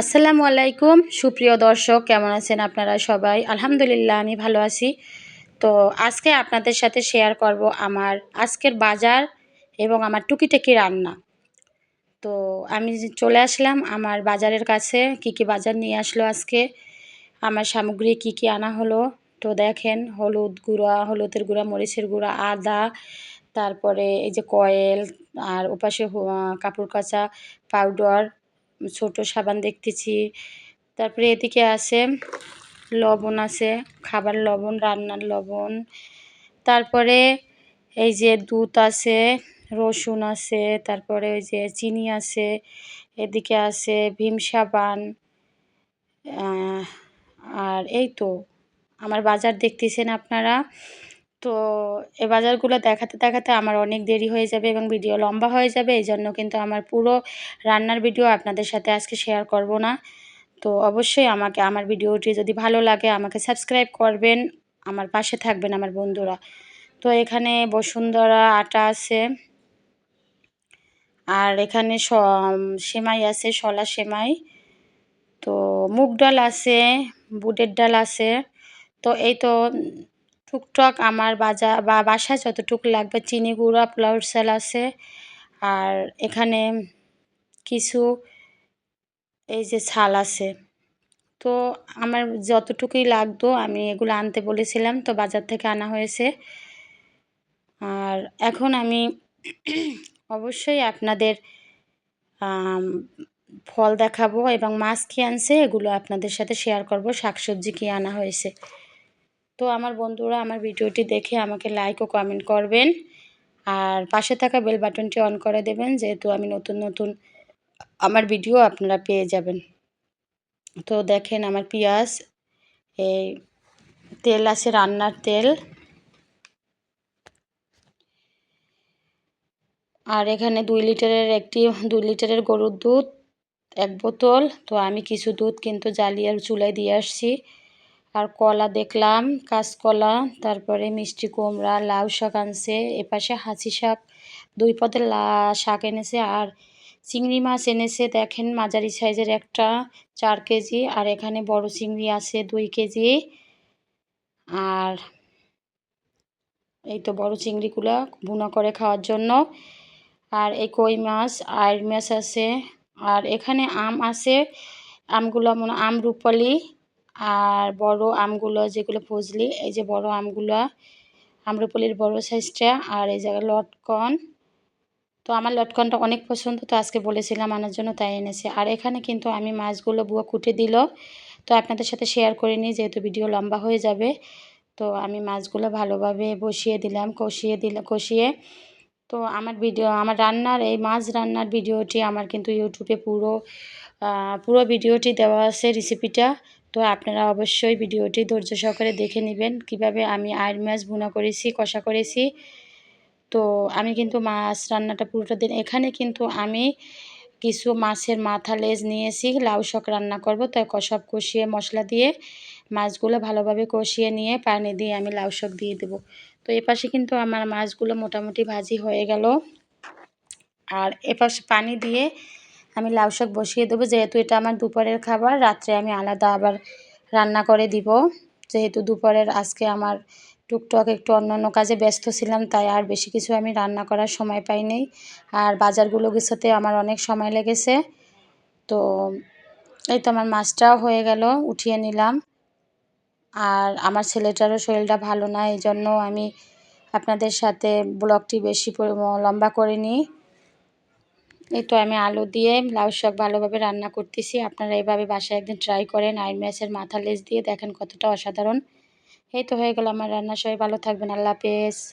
আসসালামু আলাইকুম। সুপ্রিয় দর্শক, কেমন আছেন আপনারা সবাই? আলহামদুলিল্লাহ, আমি ভালো আছি। তো আজকে আপনাদের সাথে শেয়ার করব আমার আজকের বাজার এবং আমার টুকিটাকি রান্না। তো আমি চলে আসলাম আমার বাজারের কাছে, কি কি বাজার নিয়ে আসলো আজকে, আমার সামগ্রী কি কি আনা হলো। তো দেখেন, হলুদ গুঁড়া, হলুদের গুঁড়া, মরিচের গুঁড়া, আদা, তারপরে এই যে কয়েল, আর ওপাশে কাপড় কাচা পাউডার ছোট সাবান দেখতেছি। তারপরে এদিকে আছে, লবণ আছে, খাবার লবণ, রান্নার লবণ। তারপরে এই যে দুধ আছে, রসুন আছে, তারপরে ওই যে চিনি আছে, এদিকে আছে ভীম সাবান আর এই তো। আমার বাজার দেখতেছেন আপনারা? তো এ বাজারগুলো দেখাতে দেখাতে আমার অনেক দেরি হয়ে যাবে এবং ভিডিও লম্বা হয়ে যাবে, এই জন্য কিন্তু আমার পুরো রান্নার ভিডিও আপনাদের সাথে আজকে শেয়ার করব না। তো অবশ্যই আমাকে, আমার ভিডিওটি যদি ভালো লাগে, আমাকে সাবস্ক্রাইব করবেন, আমার পাশে থাকবেন আমার বন্ধুরা। তো এখানে বসুন্ধরা আটা আছে, আর এখানে সেমাই আছে, শলা সেমাই। তো মুগ ডাল আছে, বুটের ডাল আছে। তো এই তো টুকটাক আমার বাজার বা বাসায় যতটুকু লাগবে চিনি গুঁড়া ফ্লাওয়ার সেল আছে। আর এখানে কিছু এই যে ছাল আছে। তো আমার যতটুকুই লাগতো আমি এগুলো আনতে বলেছিলাম, তো বাজার থেকে আনা হয়েছে। আর এখন আমি অবশ্যই আপনাদের ফল দেখাবো এবং মাছ কী আনছে এগুলো আপনাদের সাথে শেয়ার করব, শাকসবজি কী আনা হয়েছে। তো আমার বন্ধুরা আমার ভিডিওটি দেখে আমাকে লাইক ও কমেন্ট করবেন। আর পাশে থাকা বেল বাটনটি অন করে দেবেন, যেহেতু আমি নতুন নতুন আমার ভিডিও আপনারা পেয়ে যাবেন। তো দেখেন আমার পেঁয়াজ, এই তেল আছে রান্নার তেল। আর এখানে দুই লিটারের একটি, দুই লিটারের গরুর দুধ এক বোতল। তো আমি কিছু দুধ কিন্তু জ্বালিয়ে চুলায় দিয়ে আসছি। আর কলা দেখলাম, কাঁচকলা, তারপরে মিষ্টি কুমড়া, লাউ শাক আনছে, এপাশে হাঁচি শাক, দুই পদের লা, শাক এনেছে আর চিংড়ি মাছ এনেছে। দেখেন মাঝারি সাইজের একটা, চার কেজি আর এখানে বড় চিংড়ি আছে দুই কেজি। আর এই তো বড় চিংড়িগুলো বুনা করে খাওয়ার জন্য। আর এই কই মাছ আয়ের মাছ আছে। আর এখানে আম আছে, আমগুলো মনে আম রূপালি। আর বড় আমগুলো যেগুলো ফজলি এই যে বড় আমগুলো, আম্রপলির বড় সাইজটা আর এই জায়গায় লটকন। তো আমার লটকনটা অনেক পছন্দ, তো আজকে বলেছিলাম আনার জন্য, তাই এনেছে। আর এখানে কিন্তু আমি মাছগুলো বুয়া কুটে দিল। তো আপনাদের সাথে শেয়ার করে নিই, যেহেতু ভিডিও লম্বা হয়ে যাবে। তো আমি মাছগুলো ভালোভাবে বসিয়ে দিলাম, কষিয়ে দিলাম কষিয়ে। তো আমার ভিডিও আমার রান্নার, এই মাছ রান্নার ভিডিওটি আমার কিন্তু ইউটিউবে পুরো পুরো ভিডিওটি দেওয়া আছে রেসিপিটা তো আপনারা অবশ্যই ভিডিওটি ধৈর্য সহকারে দেখে নেবেন। কীভাবে আমি আয়ের মাছ ভুনা করেছি, কষা করেছি। তো আমি কিন্তু মাছ রান্নাটা পুরোটা দিন, এখানে কিন্তু আমি কিছু মাছের মাথা লেজ নিয়েছি, লাউ শাক রান্না করব। তাই কষাব কষিয়ে মশলা দিয়ে মাছগুলো ভালোভাবে কষিয়ে নিয়ে পানি দিয়ে আমি লাউ শাক দিয়ে দেবো। তো এপাশে কিন্তু আমার মাছগুলো মোটামুটি ভাজি হয়ে গেল। আর এপাশে পানি দিয়ে আমি লাউ শাক বসিয়ে দেবো। যেহেতু এটা আমার দুপুরের খাবার, রাত্রে আমি আলাদা আবার রান্না করে দিব। যেহেতু দুপুরের, আজকে আমার টুকটক একটু অন্য অন্য কাজে ব্যস্ত ছিলাম, তাই আর বেশি কিছু আমি রান্না করার সময় পাইনি আর বাজারগুলো গুছাতে আমার অনেক সময় লেগেছে। তো এই তো আমার মাছটাও হয়ে গেল, উঠিয়ে নিলাম। আর আমার ছেলেটারও শরীরটা ভালো না এই জন্য আমি আপনাদের সাথে ব্লগটি বেশি লম্বা করে নিই। এই তো আমি আলু দিয়ে লাউ শাক ভালোভাবে রান্না করতেছি। আপনারা এইভাবে বাসায় একদিন ট্রাই করেন। আইন ম্যাশের মাথা লেজ দিয়ে দেখেন কতটা অসাধারণ। এই তো হয়ে গেল আমার রান্না। সবাই ভালো থাকবেন। আল্লাহ হাফেজ।